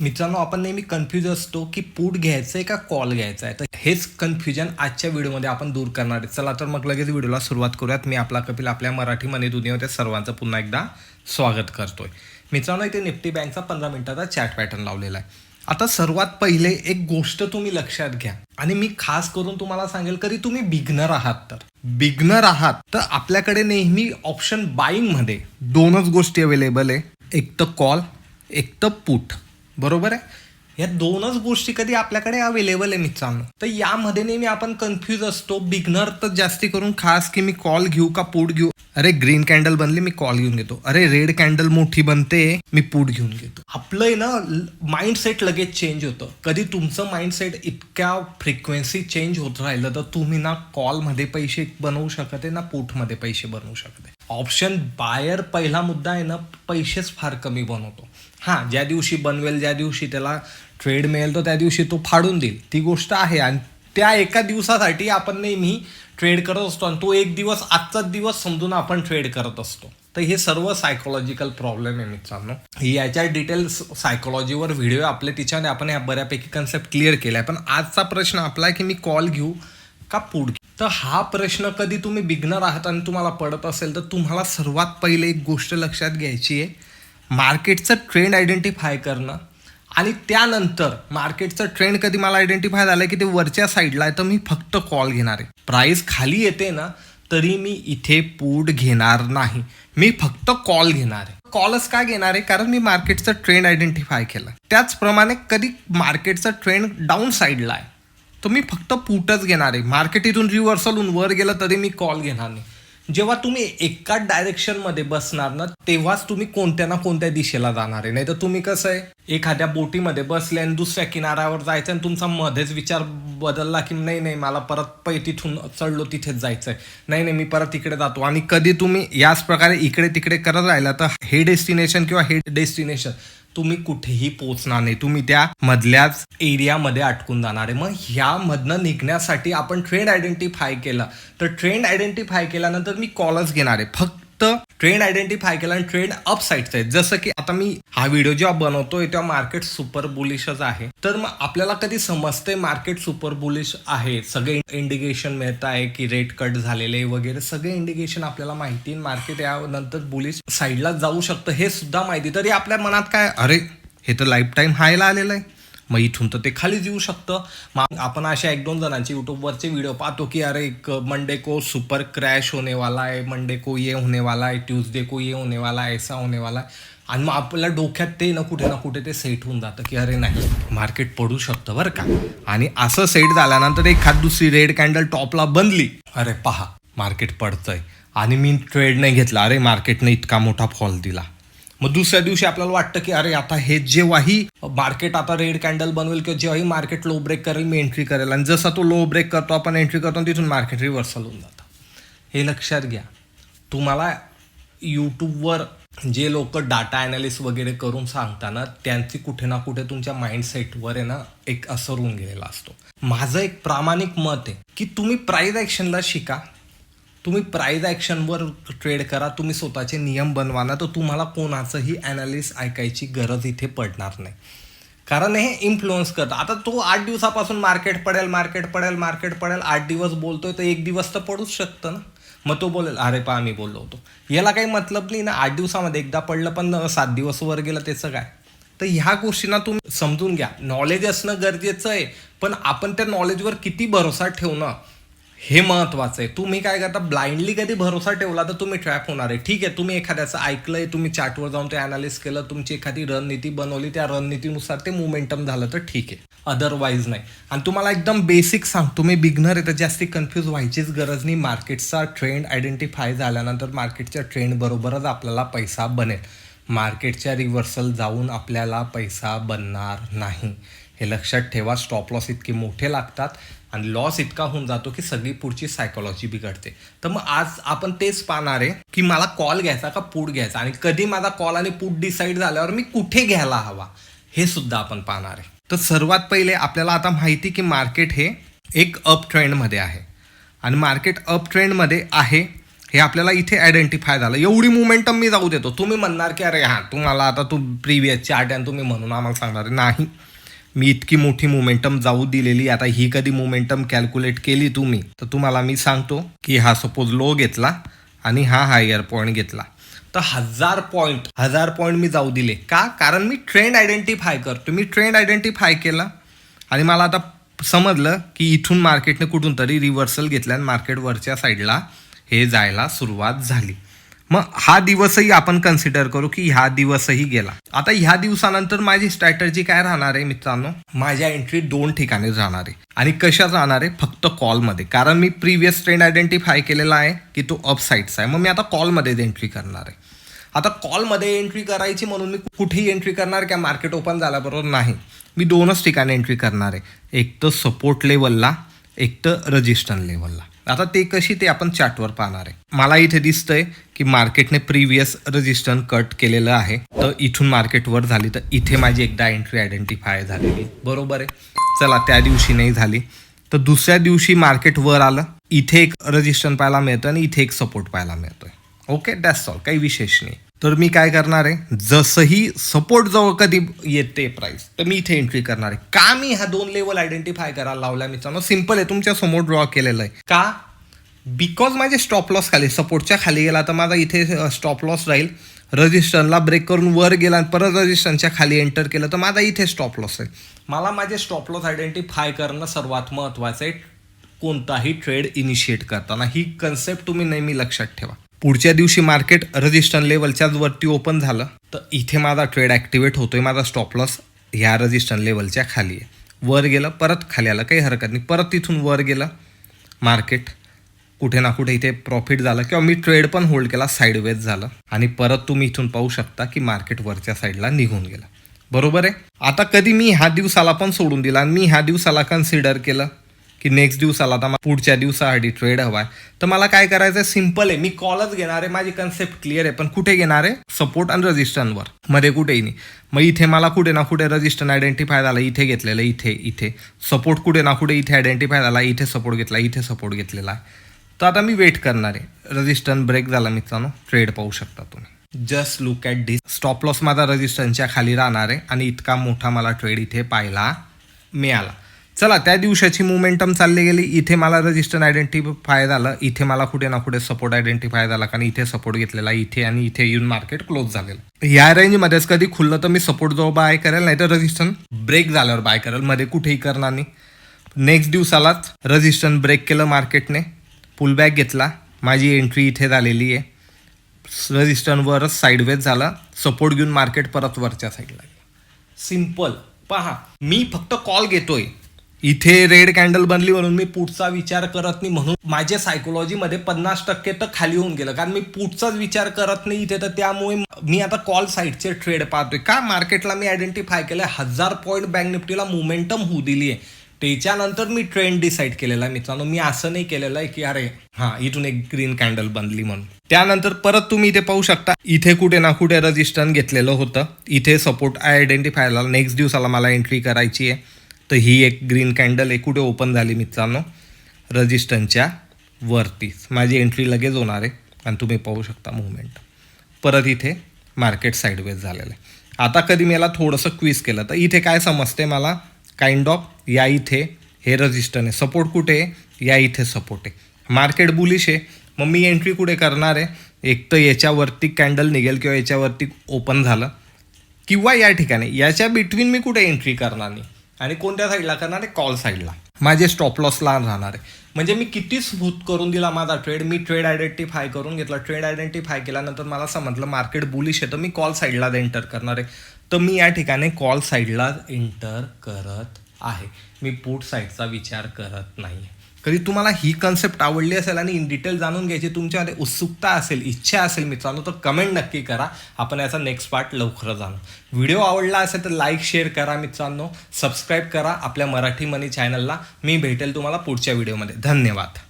मित्रांनो आपण नेहमी कन्फ्यूज असतो की पूट घ्यायचं आहे का कॉल घ्यायचा आहे तर हेच कन्फ्युजन आजच्या व्हिडिओमध्ये आपण दूर करणार आहे. चला तर मग लगेच व्हिडिओला सुरुवात करूयात. मी आपला कपिल आपल्या मराठी मनी दुनियामध्ये सर्वांचं पुन्हा एकदा स्वागत करतोय. मित्रांनो इथे निफ्टी बँकचा पंधरा मिनिटाचा चॅट पॅटर्न लावलेला आहे. आता सर्वात पहिले एक गोष्ट तुम्ही लक्षात घ्या. आणि मी खास करून तुम्हाला सांगेल कधी तुम्ही बिगनर आहात तर. बिगनर आहात तर आपल्याकडे नेहमी ऑप्शन बाईंगमध्ये दोनच गोष्टी अवेलेबल आहे. एक तर कॉल एक तर पुट बरोबर आहे? या दोनच गोष्टी कधी आपल्याकडे अवेलेबल आहे मित्रांनो. तर यामध्ये नेहमी आपण कन्फ्यूज असतो बिगनर तर जास्ती करून खास की मी कॉल घेऊ का पूट घेऊ? अरे ग्रीन कॅन्डल बनली मी कॉल घेऊन घेतो. अरे रेड कॅन्डल मोठी बनते मी पूट घेऊन घेतो. आपलं आहे ना माइंडसेट लगेच चेंज होतं. कधी तुमचं माइंडसेट इतक्या फ्रिक्वेन्सी चेंज होत राहिलं तर तुम्ही ना कॉलमध्ये पैसे बनवू शकत आहे ना पूटमध्ये पैसे बनवू शकत आहे. ऑप्शन बायर पहिला मुद्दा आहे ना पैसेच फार कमी बनवतो. हां ज्या दिवशी बनवेल ज्या दिवशी त्याला ट्रेड मिळेल तर त्या दिवशी तो फाडून देईल. ती गोष्ट आहे आणि त्या एका दिवसासाठी आपण नेहमी ट्रेड करत असतो आणि तो एक दिवस आजचाच दिवस समजून आपण ट्रेड करत असतो. तर हे सर्व सायकोलॉजिकल प्रॉब्लेम आहे मित्रांनो. याच्या डिटेल्स सायकोलॉजीवर व्हिडिओ आपले तिच्यामध्ये आपण ह्या बऱ्यापैकी कन्सेप्ट क्लिअर केला आहे पण आजचा प्रश्न आपला आहे की मी कॉल घेऊ का पुढ तर हा प्रश्न कधी तुम्ही बिगनर आहात आणि तुम्हाला पडत असेल तर तुम्हाला सर्वात पहिले एक गोष्ट लक्षात घ्यायची आहे. मार्केटचं ट्रेंड आयडेंटिफाय करणं आणि त्यानंतर मार्केटचं ट्रेंड कधी मला आयडेंटिफाय झालं की ते वरच्या साईडला आहे तर मी फक्त कॉल घेणार आहे. प्राईस खाली येते ना तरी मी इथे पूड घेणार नाही. मी फक्त कॉल घेणार आहे. कॉलच का घेणार आहे? कारण मी मार्केटचं ट्रेंड आयडेंटिफाय केलं त्याचप्रमाणे कधी मार्केटचा ट्रेंड डाऊन साईडला आहे तर मी फक्त पुटच घेणार आहे. मार्केट इथून रिव्हर्सल वर गेलं तरी मी कॉल घेणार नाही. जेव्हा तुम्ही एकाच डायरेक्शनमध्ये बसणार ना तेव्हाच तुम्ही कोणत्या ना कोणत्या दिशेला जाणार आहे. नाही तर तुम्ही कसं आहे? एखाद्या बोटीमध्ये बसले आणि दुसऱ्या किनाऱ्यावर जायचं आणि तुमचा मध्येच विचार बदलला की नाही नाही मला परत पै तिथून चढलो तिथेच जायचं आहे नाही नाही मी परत इकडे जातो. आणि कधी तुम्ही याच प्रकारे इकडे तिकडे करत राहिला तर हे डेस्टिनेशन किंवा हे डेस्टिनेशन तुम्ही कुठेही पोचणार नाही. तुम्ही त्या मधल्याच एरियामध्ये अटकून जाणार आहे. मग ह्यामधनं निघण्यासाठी आपण ट्रेंड आयडेंटिफाय केला. तर ट्रेंड आयडेंटिफाय केल्यानंतर मी कॉलच घेणार आहे. फक्त ट्रेंड आयडेंटिफाय केला आणि ट्रेंड अप साईडचा आहे जसं की आता मी हा व्हिडिओ जेव्हा बनवतोय तेव्हा मार्केट सुपर बुलिशच आहे. तर मग आपल्याला कधी समजते मार्केट सुपर बुलिश आहे? सगळे इंडिकेशन मिळत आहे की रेट कट झालेले वगैरे. सगळे इंडिकेशन आपल्याला माहिती मार्केट यानंतर बुलिश साईडला जाऊ शकतं. हे सुद्धा माहिती तरी आपल्या मनात काय अरे हे तर लाईफ टाईम हायला आलेलं आहे. मग इथून तर ते खालीच येऊ शकतं. मग आपण अशा एक दोन जणांचे यूट्यूबवरचे व्हिडिओ पाहतो की अरे एक मंडे को सुपर क्रॅश होने वाला आहे मंडे को ये होने वाला आहे ट्यूजडे को ये होने वाला आहे ऐसा होने वाला आहे. आणि मग आपल्या डोक्यात ते ना कुठे ना कुठे ते सेट होऊन जातं की अरे नाही मार्केट पडू शकतं बरं का. आणि असं सेट झाल्यानंतर एखाद दुसरी रेड कॅन्डल टॉपला बनली. अरे पहा मार्केट पडतंय. आणि मी ट्रेड नाही घेतला. अरे मार्केटने इतका मोठा फॉल दिला. मग दुसऱ्या दिवशी आपल्याला वाटतं की अरे आता हे जेव्हाही मार्केट आता रेड कॅन्डल बनवेल किंवा जेव्हाही मार्केट लो ब्रेक करेल मी एंट्री करेल. आणि जसा तो लो ब्रेक करतो आपण एंट्री करतो तिथून मार्केट रिव्हर्सल होऊन जातं. हे लक्षात घ्या. तुम्हाला यूट्यूबवर जे लोक डाटा ॲनालिस्ट वगैरे करून सांगताना त्यांची कुठे ना कुठे तुमच्या माइंडसेटवर आहे ना एक असर होऊन गेलेला असतो. माझं एक प्रामाणिक मत आहे की तुम्ही प्राईज ॲक्शनला शिका. तुम्ही प्राईज ॲक्शनवर ट्रेड करा तुम्ही स्वतःचे नियम बनवा ना तर तुम्हाला कोणाचंही ॲनालिस ऐकायची गरज इथे पडणार नाही. कारण हे इन्फ्लुअन्स करतं. आता तो आठ दिवसापासून मार्केट पडेल मार्केट पडेल मार्केट पडेल आठ दिवस बोलतोय तर एक दिवस तर पडूच शकतं ना. मग तो बोलेल अरे पा आम्ही बोललो होतो. याला काही मतलब नाही ना आठ दिवसामध्ये. एकदा पडलं पण सात दिवस वर गेलं त्याचं काय? तर ह्या गोष्टींना तुम्ही समजून घ्या. नॉलेज असणं गरजेचं आहे. पण आपण त्या नॉलेजवर किती भरोसा ठेवणं? हे महत्वाचं आहे. तुम्ही काय करता ब्लाइंडली कधी भरोसा ठेवला तर तुम्ही ट्रॅप होणार आहे. ठीक आहे तुम्ही एखाद्याचं ऐकलंय तुम्ही चार्टवर जाऊन ते अनालिस केलं तुमची एखादी रणनीती बनवली त्या रणनीतीनुसार ते मुमेंटम झालं तर ठीक आहे. अदरवाईज नाही. आणि तुम्हाला एकदम बेसिक सांग तुम्ही बिगनर आहे तर जास्ती कन्फ्यूज व्हायचीच गरज नाही. मार्केटचा ट्रेंड आयडेंटिफाय झाल्यानंतर मार्केटच्या ट्रेंड बरोबरच आपल्याला पैसा बनेल. मार्केटच्या रिव्हर्सल जाऊन आपल्याला पैसा बनणार नाही. हे लक्षात ठेवा स्टॉप लॉस इतके मोठे लागतात आणि लॉस इतका होऊन जातो की सगळी पुढची सायकोलॉजी बिघडते. तर मग आज आपण तेच पाहणार आहे की मला कॉल घ्यायचा का पूट घ्यायचा? आणि कधी माझा कॉल आणि पूट डिसाईड झाल्यावर मी कुठे घ्यायला हवा? हे सुद्धा आपण पाहणार आहे. तर सर्वात पहिले आपल्याला आता माहिती की मार्केट हे एक अप ट्रेंडमध्ये आहे. आणि मार्केट अप ट्रेंडमध्ये आहे हे आपल्याला इथे आयडेंटिफाय झालं. एवढी मुमेंटम मी जाऊ देतो. तुम्ही म्हणणार की अरे हां तुम्हाला आता तू प्रिव्हियस चार्ट आणि तुम्ही म्हणून आम्हाला सांगणार आहे. नाही. मी इतकी मोठी मोमेंटम जाऊ दिलेली आता ही कधी मोमेंटम कॅल्क्युलेट केली तुम्ही तर तुम्हाला मी सांगतो की हा सपोज लो घेतला आणि हा हायर पॉईंट घेतला. तर हजार पॉईंट हजार पॉईंट मी जाऊ दिले. का? कारण मी ट्रेंड आयडेंटिफाय करतो मी ट्रेंड आयडेंटिफाय केला आणि मला आता समजलं की इथून मार्केटने कुठून तरी रिव्हर्सल घेतल्या आणि मार्केट वरच्या साईडला हे जायला सुरुवात झाली. मग हा दिवसही आपण कन्सिडर करू की ह्या दिवसही गेला. आता ह्या दिवसानंतर माझी स्ट्रॅटर्जी काय राहणार आहे मित्रांनो? माझ्या एंट्री दोन ठिकाणी राहणार आहे. आणि कशा राहणार आहे? फक्त कॉलमध्ये कारण मी प्रिव्हियस ट्रेंड आयडेंटिफाय केलेला आहे की तो अप आहे. मग मी आता कॉलमध्येच एंट्री करणार आहे. आता कॉलमध्ये एंट्री करायची म्हणून मी कुठेही एंट्री करणार किंवा मार्केट ओपन झाल्याबरोबर नाही. मी दोनच ठिकाणी एंट्री करणार आहे. एक तर सपोर्ट लेवलला एक तर रजिस्टन लेवलला आता ते कशी ते आपण चार्टवर पाहणार आहे. मला इथे दिसतंय की मार्केटने प्रिव्हियस रजिस्टन कट केलेलं आहे. तर इथून मार्केट वर झाली तर इथे माझी एकदा एंट्री आयडेंटिफाय झालेली. बरोबर आहे. चला त्या दिवशी नाही झाली. तर दुसऱ्या दिवशी मार्केट वर आलं. इथे एक रजिस्टन पाहायला मिळतं आणि इथे एक सपोर्ट पाहायला मिळतोय. ओके दॅट्स ऑल काही विशेष नाही. तर मी काय करणार आहे? जसंही सपोर्ट जवळ कधी येते प्राईस तर मी इथे एंट्री करणार आहे. का मी ह्या दोन लेवल आयडेंटिफाय करायला लावल्या मित्रांनो? सिंपल आहे तुमच्यासमोर ड्रॉ केलेलं आहे. का? बिकॉज माझे स्टॉप लॉस खाली सपोर्टच्या खाली गेला तर माझा इथे स्टॉप लॉस राहील. रजिस्टरला ब्रेक करून वर गेला आणि परत रजिस्टरच्या खाली एंटर केलं तर माझा इथे स्टॉप लॉस आहे. मला माझे स्टॉप लॉस आयडेंटिफाय करणं सर्वात महत्त्वाचं आहे. कोणताही ट्रेड इनिशिएट करताना. ही कन्सेप्ट तुम्ही नेहमी लक्षात ठेवा. पुढच्या दिवशी मार्केट रजिस्टर लेवलच्याच वरती ओपन झालं. तर इथे माझा ट्रेड ॲक्टिवेट होतोय माझा स्टॉप लॉस ह्या रजिस्टर लेवलच्या खाली आहे. वर गेलं परत खाली आलं काही हरकत नाही. परत तिथून वर गेलं मार्केट कुठे ना कुठे इथे प्रॉफिट झालं किंवा मी ट्रेड पण होल्ड केला साईडवेज झालं. आणि परत तुम्ही इथून पाहू शकता की मार्केट वरच्या साईडला निघून गेलं. बरोबर आहे? आता कधी मी ह्या दिवसाला पण सोडून दिला आणि मी ह्या दिवसाला कन्सिडर केलं की नेक्स्ट दिवसाला आता मला पुढच्या दिवसासाठी ट्रेड हवा आहे तर मला काय करायचं सिंपल आहे. मी कॉलच घेणार आहे. माझी कन्सेप्ट क्लिअर आहे. पण कुठे घेणार आहे? सपोर्ट आणि रजिस्टनवर मध्ये कुठेही नाही. मग इथे मला कुठे ना कुठे रजिस्टन आयडेंटिफाय झाला. इथे घेतलेलं इथे इथे. सपोर्ट कुठे ना कुठे इथे आयडेंटिफाय झाला. इथे सपोर्ट घेतला. इथे सपोर्ट घेतलेला आहे. तर आता मी वेट करणार आहे. रजिस्टन ब्रेक झाला मित्रांनो. ट्रेड पाहू शकता तुम्ही. Just look at this stop loss माझा रजिस्टनच्या खाली राहणार आहे. आणि इतका मोठा मला ट्रेड इथे पाहायला मिळाला. चला त्या दिवसाची मुमेंटम चालली गेली. इथे मला रजिस्टर आयडेंटिफाय झालं. इथे मला कुठे ना कुठे सपोर्ट आयडेंटिफाय झाला कारण इथे सपोर्ट घेतलेला इथे आणि इथे येऊन मार्केट क्लोज झालेलं. या रेंजमध्येच कधी खुललं तर मी सपोर्ट जवळ बाय करेल नाही तर रजिस्टर ब्रेक झाल्यावर बाय करेल. मध्ये कुठेही करणार नाही. नेक्स्ट दिवसालाच रजिस्टर ब्रेक केलं मार्केटने पुलबॅक घेतला. माझी एंट्री इथे झालेली आहे. रजिस्टरवरच साईडवेज झाला. सपोर्ट घेऊन मार्केट परत वरच्या साईडला सिंपल पहा मी फक्त कॉल घेतोय. इथे रेड कॅन्डल बनली म्हणून मी पुढचा विचार करत नाही म्हणून माझ्या सायकोलॉजीमध्ये पन्नास टक्के तर खाली होऊन गेलं. कारण मी पुढचाच विचार करत नाही इथे तर त्यामुळे मी आता कॉल साईडचे ट्रेड पाहतोय. का? मार्केटला मी आयडेंटिफाय केलंय. हजार पॉईंट बँक निफ्टीला मोमेंटम होऊ दिली आहे त्याच्यानंतर मी ट्रेंड डिसाईड केलेला आहे मित्रांनो. मी असं नाही केलेलं आहे की अरे हा इथून एक ग्रीन कॅन्डल बनली म्हणून. त्यानंतर परत तुम्ही इथे पाहू शकता. इथे कुठे ना कुठे रजिस्टर घेतलेलं होतं. इथे सपोर्ट आयडेंटिफायला नेक्स्ट दिवसाला मला एंट्री करायची आहे. तर ही एक ग्रीन कॅन्डल आहे कुठे ओपन झाली मित्रांनो. रजिस्टनच्या वरतीच. माझी एंट्री लगेच होणार आहे. आणि तुम्ही पाहू शकता मुवमेंट परत इथे मार्केट साईडवेज झालेलं आहे. आता कधी मला थोडंसं क्विज केलं. तर इथे काय समजते मला? काइंड ऑफ या इथे हे रजिस्टन आहे. सपोर्ट कुठे आहे? या इथे सपोर्ट आहे. मार्केट बुलिश आहे. मग मी एंट्री कुठे करणार आहे? एक तर याच्यावरती कॅन्डल निघेल किंवा याच्यावरती ओपन झालं. किंवा या ठिकाणी. याच्या बिटवीन मी कुठे एंट्री करणार नाही? आणि कोणत्या साईडला करणार आहे? कॉल साईडला. माझे स्टॉप लॉस राहणार आहे. म्हणजे मी किती स्मूथ करून दिला माझा ट्रेड मी ट्रेड आयडेंटिफाय करून घेतला. ट्रेड आयडेंटिफाय केल्यानंतर मला समजलं मार्केट बुलिश आहे तर मी कॉल साईडला एंटर करणार आहे. तर मी या ठिकाणी कॉल साईडला एंटर करत आहे. मी पुट साईडचा विचार करत नाही कधी तुम्हाला ही कन्सेप्ट आवडली असेल आणि इन डिटेल जाणून घ्यायची तुमच्यामध्ये उत्सुकता असेल इच्छा असेल मित्रांनो तर कमेंट नक्की करा. आपण याचा नेक्स्ट पार्ट लवकर जाणू व्हिडिओ आवडला असेल तर लाईक शेअर करा मित्रांनो. सबस्क्राईब करा आपल्या मराठी मनी चॅनलला मी भेटेल तुम्हाला पुढच्या व्हिडिओमध्ये धन्यवाद.